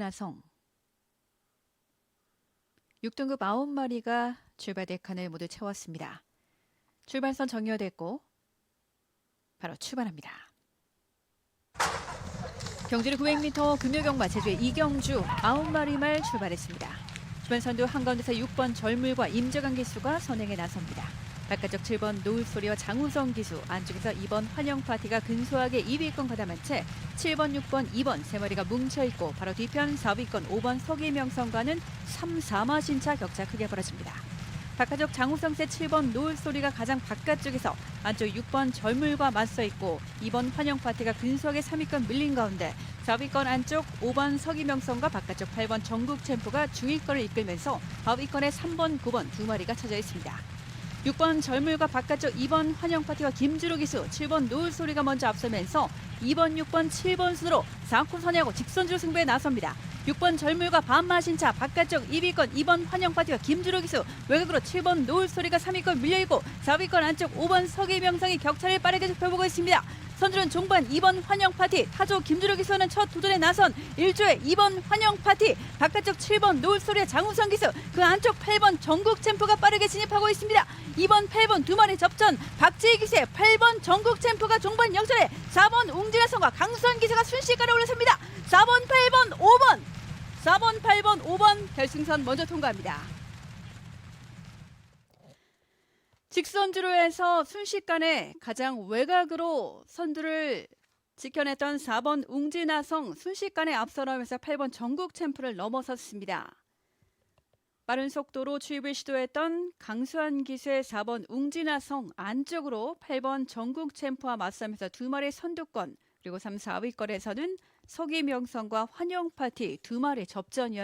나성 6등급 9마리가 출발 대 칸을 모두 채웠습니다. 출발선 정리됐고 바로 출발합니다. 경주를 900m 금요경마 제주의 이경주 9마리 말 출발했습니다. 주변 선두 한가운데서 6번 절물과 임재강 기수가 선행에 나섭니다. 바깥쪽 7번 노을소리와 장우성 기수, 안쪽에서 2번 환영 파티가 근소하게 2위권 가담한 채 7번, 6번, 2번 세 마리가 뭉쳐있고 바로 뒤편 4위권 5번 서기명성과는 3, 4마 신차 격차 크게 벌어집니다. 바깥쪽 장우성 세 7번 노을소리가 가장 바깥쪽에서 안쪽 6번 절물과 맞서 있고 2번 환영 파티가 근소하게 3위권 밀린 가운데 4위권 안쪽 5번 서기명성과 바깥쪽 8번 전국 챔프가 중위권을 이끌면서 9위권에 3번, 9번 두 마리가 쳐져 있습니다. 6번 절물과 바깥쪽 2번 환영 파티와 김주로 기수, 7번 노을 소리가 먼저 앞서면서 2번, 6번, 7번 순으로 4코 선회하고 직선주로 승부에 나섭니다. 6번 절물과 반마신차 바깥쪽 2위권 2번 환영 파티와 김주로 기수 외곽으로 7번 노을 소리가 3위권 밀려있고 4위권 안쪽 5번 서기명성이 격차를 빠르게 좁혀보고 있습니다. 선두는 종반 2번 환영 파티 타조 김주로 기수는 첫 도전에 나선 1조의 2번 환영 파티 바깥쪽 7번 노을 소리의 장우성 기수 그 안쪽 8번 전국 챔프가 빠르게 진입하고 있습니다. 2번 8번 두 마리 접전 박지희 기세 8번 전국 챔프가 종반 역전에 4번 웅진아성과 강수현 기세가 순식간에 올라섭니다. 4번 8번 5번 4번 8번 5번 결승선 먼저 통과합니다. 직선주로 해서 순식간에 가장 외곽으로 선두를 지켜냈던 4번 웅진아성 순식간에 앞서나오면서 8번 전국 챔프를 넘어섰습니다. 빠른 속도로 추입을 시도했던 강수환 기수의 4번 웅진아성 안쪽으로 8번 전국 챔프와 맞서면서 두 마리 선두권 그리고 3, 4위권에서는 서기명성과 환영파티 두 마리 접전이었습니다.